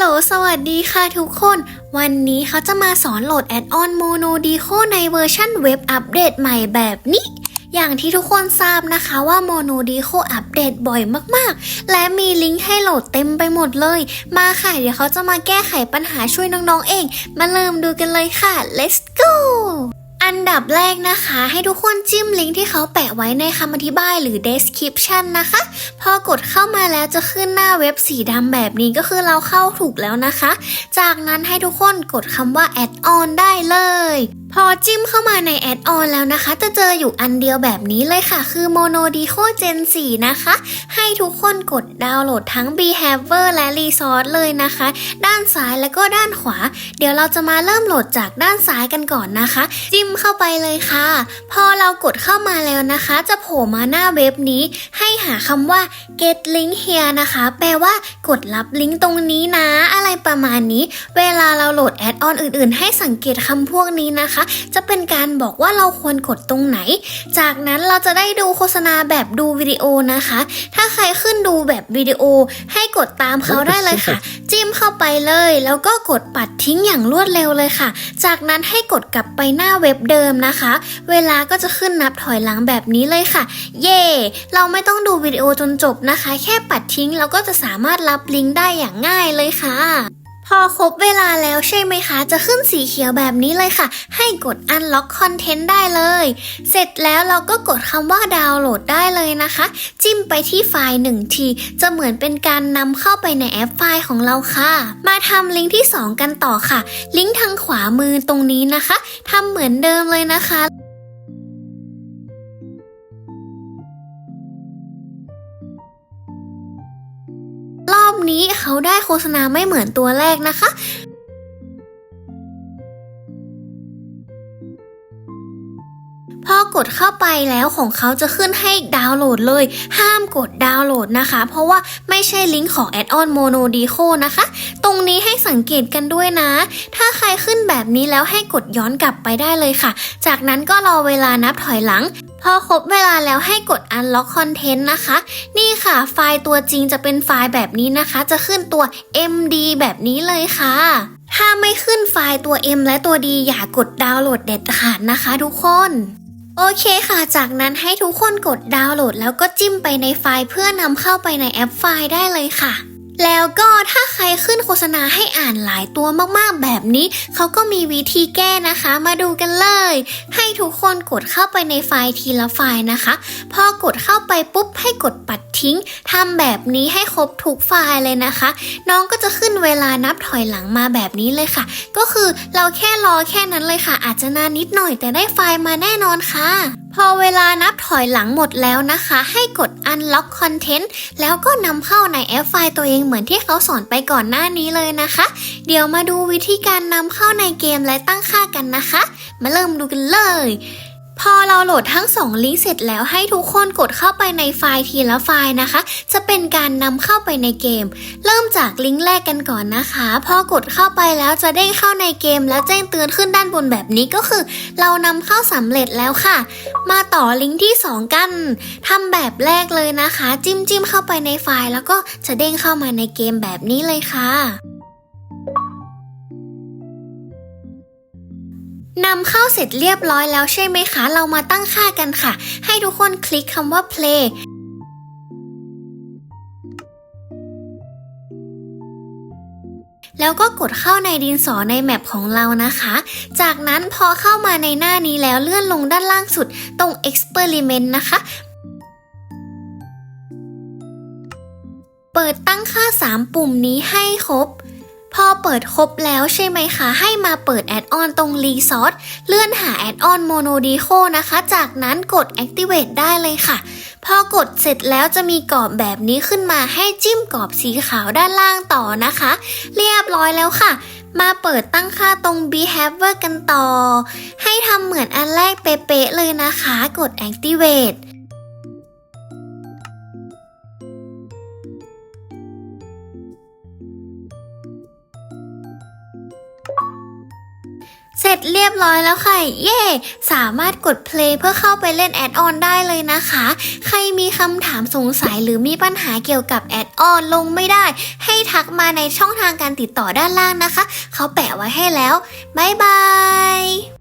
โหล สวัสดีค่ะทุกคน วันนี้เขาจะมาสอนโหลดแอดออนโมโนดีโคในเวอร์ชันเว็บอัปเดตใหม่แบบนี้ อย่างที่ทุกคนทราบนะคะว่าโมโนดีโคอัปเดตบ่อยมากๆ และมีลิงก์ให้โหลดเต็มไปหมดเลย มาค่ะ เดี๋ยวเขาจะมาแก้ไขปัญหาช่วยน้องๆเอง มาเริ่มดูกันเลยค่ะ let's อันดับแรกนะคะ ให้ทุกคนจิ้มลิงก์ที่เขาแปะไว้ในคำอธิบายหรือ description นะคะ พอกดเข้ามาแล้วจะขึ้นหน้าเว็บสีดำแบบนี้ก็คือเราเข้าถูกแล้วนะคะ จากนั้นให้ทุกคนกดคำว่า add on ได้เลยพอจิ้มเข้ามาใน add on แล้วนะคะ จะเจออยู่อันเดียวแบบนี้เลยค่ะ คือ Mono Deco Gen 4 นะคะ ให้ทุกคนกดดาวน์โหลดทั้ง Behavior และ Resource เลยนะคะ ด้านซ้ายแล้วก็ด้านขวา เดี๋ยวเราจะมาเริ่มโหลดจากด้านซ้ายกันก่อนนะคะ จิ้มเข้าไปเลยค่ะ พอเรากดเข้ามาแล้วนะคะ จะโผล่มาหน้าเว็บนี้ ให้หาคำว่า get link here นะคะ แปลว่ากดรับลิงก์ตรงนี้นะ อะไรประมาณนี้ เวลาเราโหลดแอดออนอื่นๆ ให้สังเกตคำพวกนี้นะคะจะเป็นการบอกว่าเราควรกดตรงไหน จากนั้นเราจะได้ดูโฆษณาแบบดูวิดีโอนะคะ ถ้าใครขึ้นดูแบบวิดีโอให้กดตามเขาได้เลยค่ะ จิ้มเข้าไปเลย แล้วก็กดปัดทิ้งอย่างรวดเร็วเลยค่ะ จากนั้นให้กดกลับไปหน้าเว็บเดิมนะคะ เวลาก็จะขึ้นนับถอยหลังแบบนี้เลยค่ะ เย่เราไม่ต้องดูวิดีโอจนจบนะคะ แค่ปัดทิ้งเราก็จะสามารถรับลิงก์ได้อย่างง่ายเลยค่ะ พอครบเวลาแล้วใช่ไหมคะ จะขึ้นสีเขียวแบบนี้เลยค่ะ ให้กด Unlock Content ได้เลย เสร็จแล้วเราก็กดคำว่าดาวน์โหลดได้เลยนะคะ จิ้มไปที่ไฟล์หนึ่งที จะเหมือนเป็นการนำเข้าไปในแอปไฟล์ของเราค่ะ มาทำลิงก์ที่ 2 กันต่อค่ะ ลิงก์ทางขวามือตรงนี้นะคะทำเหมือนเดิมเลยนะคะ นี้เขาได้โฆษณาไม่เหมือนตัวแรกนะคะพอกดเข้าไปแล้วของเขาจะขึ้นให้ดาวน์โหลดเลย ห้ามกดดาวน์โหลดนะคะ เพราะว่าไม่ใช่ลิงก์ของ Add-on Mono Deco นะคะ ตรงนี้ให้สังเกตกันด้วยนะ ถ้าใครขึ้นแบบนี้แล้วให้กดย้อนกลับไปได้เลยค่ะ จากนั้นก็รอเวลานับถอยหลัง พอครบเวลาแล้วให้กด Unlock Content นะคะ นี่ค่ะ ไฟล์ตัวจริงจะเป็นไฟล์แบบนี้นะคะ จะขึ้นตัว MD แบบนี้เลยค่ะ ถ้าไม่ขึ้นไฟล์ตัว M และตัว D อย่ากดดาวน์โหลดเด็ดขาดนะคะทุกคนโอเคค่ะ จากนั้นให้ทุกคนกดดาวน์โหลด แล้วก็จิ้มไปในไฟล์เพื่อนำเข้าไปในแอปไฟล์ได้เลยค่ะ แล้วก็ถ้าใครขึ้นโฆษณาให้อ่านหลายตัวมากๆแบบนี้ เขาก็มีวิธีแก้นะคะ มาดูกันเลย ให้ทุกคนกดเข้าไปในไฟล์ทีละไฟล์นะคะ พอกดเข้าไปปุ๊บให้กดปัดทิ้งทำแบบนี้ให้ครบทุกไฟล์เลยนะคะ น้องก็จะขึ้นเวลานับถอยหลังมาแบบนี้เลยค่ะ ก็คือเราแค่รอแค่นั้นเลยค่ะ อาจจะนานนิดหน่อยแต่ได้ไฟล์มาแน่นอนค่ะ อเวลานับถอยหลังหมดแล้วนะคะ ให้กด unlock content แล้วก็นำเข้าในแอปไฟล์ตัวเองเหมือนที่เขาสอนไปก่อนหน้านี้เลยนะคะ เดี๋ยวมาดูวิธีการนำเข้าในเกมและตั้งค่ากันนะคะ มาเริ่มดูกันเลย พอเราโหลดทั้งสองลิงก์เสร็จแล้วให้ทุกคนกดเข้าไปในไฟล์ทีละไฟล์นะคะ จะเป็นการนำเข้าไปในเกม เริ่มจากลิงก์แรกกันก่อนนะคะ พอกดเข้าไปแล้วจะเด้งเข้าในเกม แล้วแจ้งเตือนขึ้นด้านบนแบบนี้ก็คือ เรานำเข้าสำเร็จแล้วค่ะ มาต่อลิงก์ที่ 2 กันทำแบบแรกเลยนะคะ จิ้มจิ้มเข้าไปในไฟล์ แล้วก็จะเด้งเข้ามาในเกมแบบนี้เลยค่ะ นำเข้าเสร็จเรียบร้อยแล้วใช่ไหมคะ เรามาตั้งค่ากันค่ะ ให้ทุกคนคลิกคำว่า play แล้วก็กดเข้าในดินสอในแมปของเรานะคะ จากนั้นพอเข้ามาในหน้านี้แล้วเลื่อนลงด้านล่างสุดตรง experiment นะคะ เปิดตั้งค่า 3 ปุ่มนี้ให้ครบ อเปิดครบแล้วใช่ไหมคะ ให้มาเปิดแอดออนตรง Resource เลื่อนหาแอดออน Mono Deco นะคะ จากนั้นกด Activate ได้เลยค่ะ พอกดเสร็จแล้วจะมีกรอบแบบนี้ขึ้นมาให้จิ้มกรอบสีขาวด้านล่างต่อนะคะ เรียบร้อยแล้วค่ะ มาเปิดตั้งค่าตรง Behavior กันต่อ ให้ทำเหมือนอันแรกเป๊ะๆเลยนะคะ กด Activate ร็จเรียบร้อยแล้วค่ะ เย่สามารถกด play เพื่อเข้าไปเล่นแอดออนได้เลยนะคะ ใครมีคำถามสงสัยหรือมีปัญหาเกี่ยวกับแอดออนลงไม่ได้ ให้ทักมาในช่องทางการติดต่อด้านล่างนะคะ เขาแปะไว้ให้แล้ว บ๊ายบาย